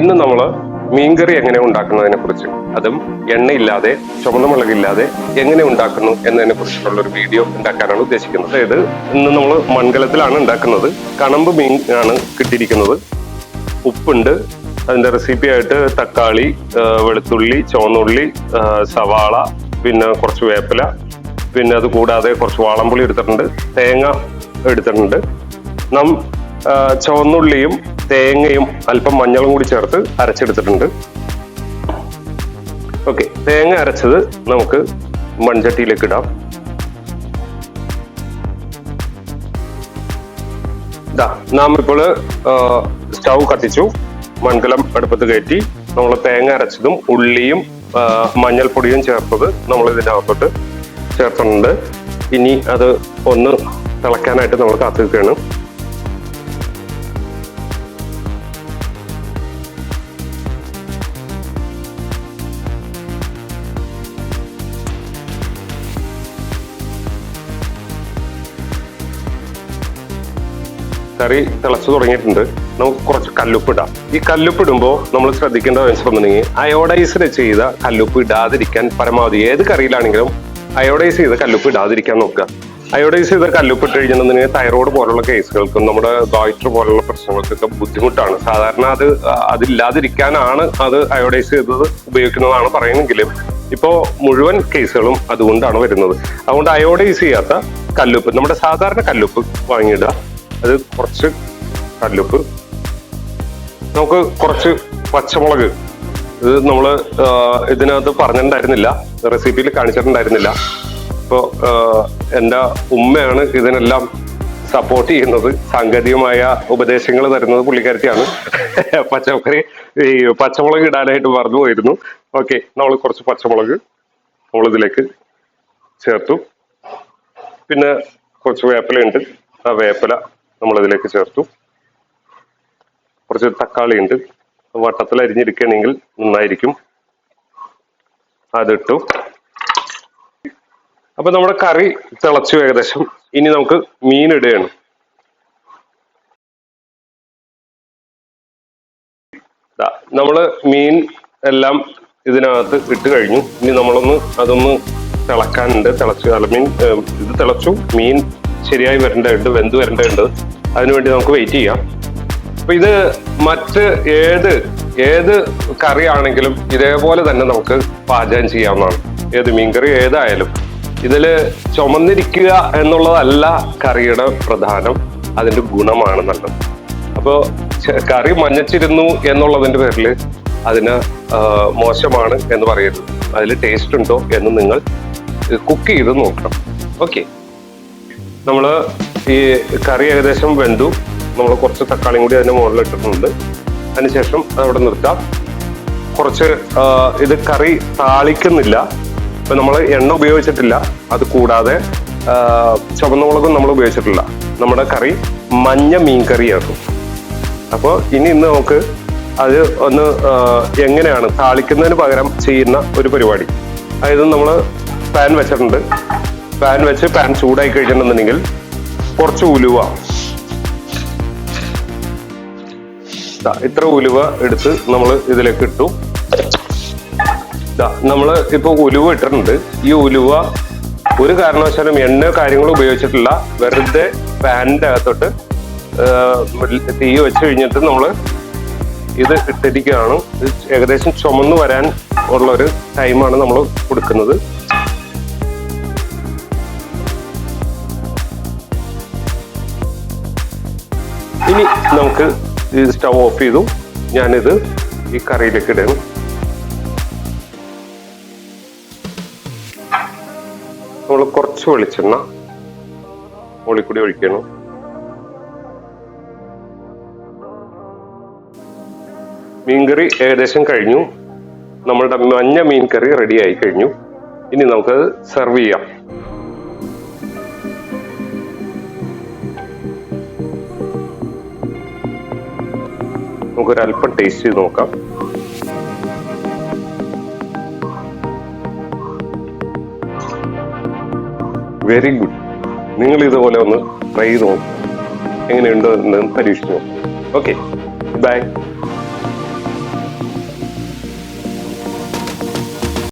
ഇന്ന് നമ്മൾ മീൻകറി എങ്ങനെ ഉണ്ടാക്കുന്നതിനെ കുറിച്ച് അതും എണ്ണയില്ലാതെ ചുമന്ന മുളകില്ലാതെ എങ്ങനെ ഉണ്ടാക്കുന്നു എന്നതിനെ കുറിച്ചിട്ടുള്ള ഒരു വീഡിയോ ഉണ്ടാക്കാനാണ് ഉദ്ദേശിക്കുന്നത്. അതായത് ഇന്ന് നമ്മൾ മൺകലത്തിലാണ് ഉണ്ടാക്കുന്നത്. കണമ്പ് മീൻ ആണ് കിട്ടിയിരിക്കുന്നത്. ഉപ്പുണ്ട് അതിന്റെ റെസിപ്പി ആയിട്ട് തക്കാളി വെളുത്തുള്ളി ചുവന്നുള്ളി സവാള പിന്നെ കുറച്ച് വേപ്പില പിന്നെ അത് കൂടാതെ കുറച്ച് വാളംപുളി എടുത്തിട്ടുണ്ട് തേങ്ങ എടുത്തിട്ടുണ്ട്. നം ചുവന്നുള്ളിയും തേങ്ങയും അല്പം മഞ്ഞളും കൂടി ചേർത്ത് അരച്ചെടുത്തിട്ടുണ്ട്. ഓക്കെ തേങ്ങ അരച്ചത് നമുക്ക് മൺചട്ടിയിലേക്ക് ഇടാം. ഇതാ നാം ഇപ്പോൾ സ്റ്റൗ കത്തിച്ചു. മൺകലം അടുപ്പത്ത് കയറ്റി. നമ്മൾ തേങ്ങ അരച്ചതും ഉള്ളിയും മഞ്ഞൾപ്പൊടിയും ചേർത്തത് നമ്മൾ ഇതിന്റെ അകത്തോട്ട് ചേർത്തിട്ടുണ്ട്. ഇനി അത് ഒന്ന് തിളയ്ക്കാനായിട്ട് നമ്മൾ കാത്തു നിൽക്കുകയാണ് കറി തിളച്ചു തുടങ്ങിയിട്ടുണ്ട്. നമുക്ക് കുറച്ച് കല്ലുപ്പ് ഇടാം. ഈ കല്ലുപ്പ് ഇടുമ്പോൾ നമ്മൾ ശ്രദ്ധിക്കേണ്ടത് വെച്ചിട്ടുണ്ടെങ്കിൽ അയോഡൈസ് ചെയ്ത കല്ലുപ്പ് ഇടാതിരിക്കാൻ പരമാവധി ഏത് കറിയിലാണെങ്കിലും അയോഡൈസ് ചെയ്ത കല്ലുപ്പ് ഇടാതിരിക്കാൻ നോക്കുക. അയോഡൈസ് ചെയ്ത കല്ലുപ്പ് ഇട്ട് കഴിഞ്ഞിട്ടുണ്ടെങ്കിൽ തൈറോയ്ഡ് പോലുള്ള കേസുകൾക്കും നമ്മുടെ ഗോയിറ്റർ പോലുള്ള പ്രശ്നങ്ങൾക്കൊക്കെ ബുദ്ധിമുട്ടാണ്. സാധാരണ അത് അതില്ലാതിരിക്കാനാണ് അത് അയോഡൈസ് ചെയ്തത് ഉപയോഗിക്കുന്നതാണ് പറയുന്നെങ്കിലും ഇപ്പോൾ മുഴുവൻ കേസുകളും അതുകൊണ്ടാണ് വരുന്നത്. അതുകൊണ്ട് അയോഡൈസ് ചെയ്യാത്ത കല്ലുപ്പ് നമ്മുടെ സാധാരണ കല്ലുപ്പ് വാങ്ങിയിടുക. അത് കുറച്ച് കല്ലുപ്പ്. നമുക്ക് കുറച്ച് പച്ചമുളക്. ഇത് നമ്മൾ ഇതിനകത്ത് പറഞ്ഞിട്ടുണ്ടായിരുന്നില്ല. റെസിപ്പിയിൽ കാണിച്ചിട്ടുണ്ടായിരുന്നില്ല. ഇപ്പോൾ എന്റെ ഉമ്മയാണ് ഇതിനെല്ലാം സപ്പോർട്ട് ചെയ്യുന്നത്. സാങ്കേതികമായ ഉപദേശങ്ങൾ തരുന്നത് പുള്ളിക്കാരത്തിയാണ് പച്ചക്കറി ഈ പച്ചമുളക് ഇടാനായിട്ട് പറഞ്ഞു പോയിരുന്നു. ഓക്കെ നമ്മൾ കുറച്ച് പച്ചമുളക് നമ്മൾ ഇതിലേക്ക് ചേർത്തു. പിന്നെ കുറച്ച് വേപ്പില ഉണ്ട്. ആ വേപ്പില നമ്മൾ ഇതിലേക്ക് ചേർത്തു. കുറച്ച് തക്കാളി ഉണ്ട്. വട്ടത്തിൽ അരിഞ്ഞിരിക്കണമെങ്കിൽ നന്നായിരിക്കും. അതിട്ടു. അപ്പൊ നമ്മുടെ കറി തിളച്ചു ഏകദേശം. ഇനി നമുക്ക് മീൻ ഇടുകയാണ്. ദാ, നമ്മൾ മീൻ എല്ലാം ഇതിനകത്ത് ഇട്ട് കഴിഞ്ഞു. ഇനി നമ്മളൊന്ന് അതൊന്ന് തിളക്കാനുണ്ട്. തിളച്ചു അല്ല മീൻ ഇത് തിളച്ചു. മീൻ ശരിയായി വരേണ്ടതുണ്ട് വെന്ത് വരേണ്ടതുണ്ട്. അതിനുവേണ്ടി നമുക്ക് വെയിറ്റ് ചെയ്യാം. അപ്പൊ ഇത് മറ്റ് ഏത് ഏത് കറി ആണെങ്കിലും ഇതേപോലെ തന്നെ നമുക്ക് പാചകം ചെയ്യാവുന്നതാണ്. ഏത് മീൻകറി ഏതായാലും. ഇതിൽ ചുമന്നിരിക്കുക എന്നുള്ളതല്ല കറിയുടെ പ്രധാനം അതിന്റെ ഗുണമാണ് നല്ലത്. അപ്പോൾ കറി മഞ്ഞച്ചിരുന്നു എന്നുള്ളതിന്റെ പേരിൽ അതിന് മോശമാണ് എന്ന് പറയരുത്. അതിൽ ടേസ്റ്റ് ഉണ്ടോ എന്ന് നിങ്ങൾ കുക്ക് ചെയ്ത് നോക്കണം. ഓക്കെ നമ്മൾ ഈ കറി ഏകദേശം വെന്തു. നമ്മൾ കുറച്ച് തക്കാളിയും കൂടി അതിന്റെ മുകളിൽ ഇട്ടിട്ടുണ്ട്. അതിനുശേഷം അതവിടെ നിർത്താം. കുറച്ച് ഇത് കറി താളിക്കുന്നില്ല. ഇപ്പം നമ്മൾ എണ്ണ ഉപയോഗിച്ചിട്ടില്ല. അത് കൂടാതെ ചുവന്ന മുളകും നമ്മൾ ഉപയോഗിച്ചിട്ടില്ല. നമ്മുടെ കറി മഞ്ഞ മീൻ കറിയാക്കും അപ്പോൾ ഇനി ഇന്ന് നമുക്ക് അത് ഒന്ന് എങ്ങനെയാണ് താളിക്കുന്നതിന് പകരം ചെയ്യുന്ന ഒരു പരിപാടി. അതായത് നമ്മൾ പാൻ വെച്ചിട്ടുണ്ട്. പാൻ വെച്ച് പാൻ ചൂടായി കഴിഞ്ഞിട്ടുണ്ടെന്നുണ്ടെങ്കിൽ കുറച്ച് ഉലുവ. ഇത്ര ഉലുവ എടുത്ത് നമ്മൾ ഇതിലേക്ക് ഇട്ടു. നമ്മൾ ഇപ്പൊ ഉലുവ ഇട്ടിട്ടുണ്ട്. ഈ ഉലുവ ഒരു കാരണവശാലും എണ്ണ കാര്യങ്ങൾ ഉപയോഗിച്ചിട്ടില്ല. വെറുതെ പാനിന്റെ അകത്തോട്ട് തീ വെച്ച് കഴിഞ്ഞിട്ട് നമ്മൾ ഇത് ഇട്ടിരിക്കുകയാണ്. ഏകദേശം ചുമന്ന് വരാൻ ഉള്ള ഒരു ടൈമാണ് നമ്മൾ കൊടുക്കുന്നത്. ഇനി നമുക്ക് ഈ സ്റ്റവ് ഓഫ് ചെയ്തു. ഞാനിത് ഈ കറിയിലേക്ക് ഇടുന്നു. നമ്മൾ കുറച്ച് വെളിച്ചെണ്ണ മുകളിൽ ഒഴിക്കണം. മീൻകറി ഏകദേശം കഴിഞ്ഞു. നമ്മളുടെ മഞ്ഞ മീൻ കറി റെഡി ആയി കഴിഞ്ഞു. ഇനി നമുക്കത് സെർവ് ചെയ്യാം. നമുക്കൊരല്പം ടേസ്റ്റ് ചെയ്ത് നോക്കാം. വെരി ഗുഡ് നിങ്ങൾ ഇതുപോലെ ഒന്ന് ട്രൈ ചെയ്ത് നോക്കും. എങ്ങനെയുണ്ട് എന്ന് പരീക്ഷിച്ചു ഓക്കെ ബൈ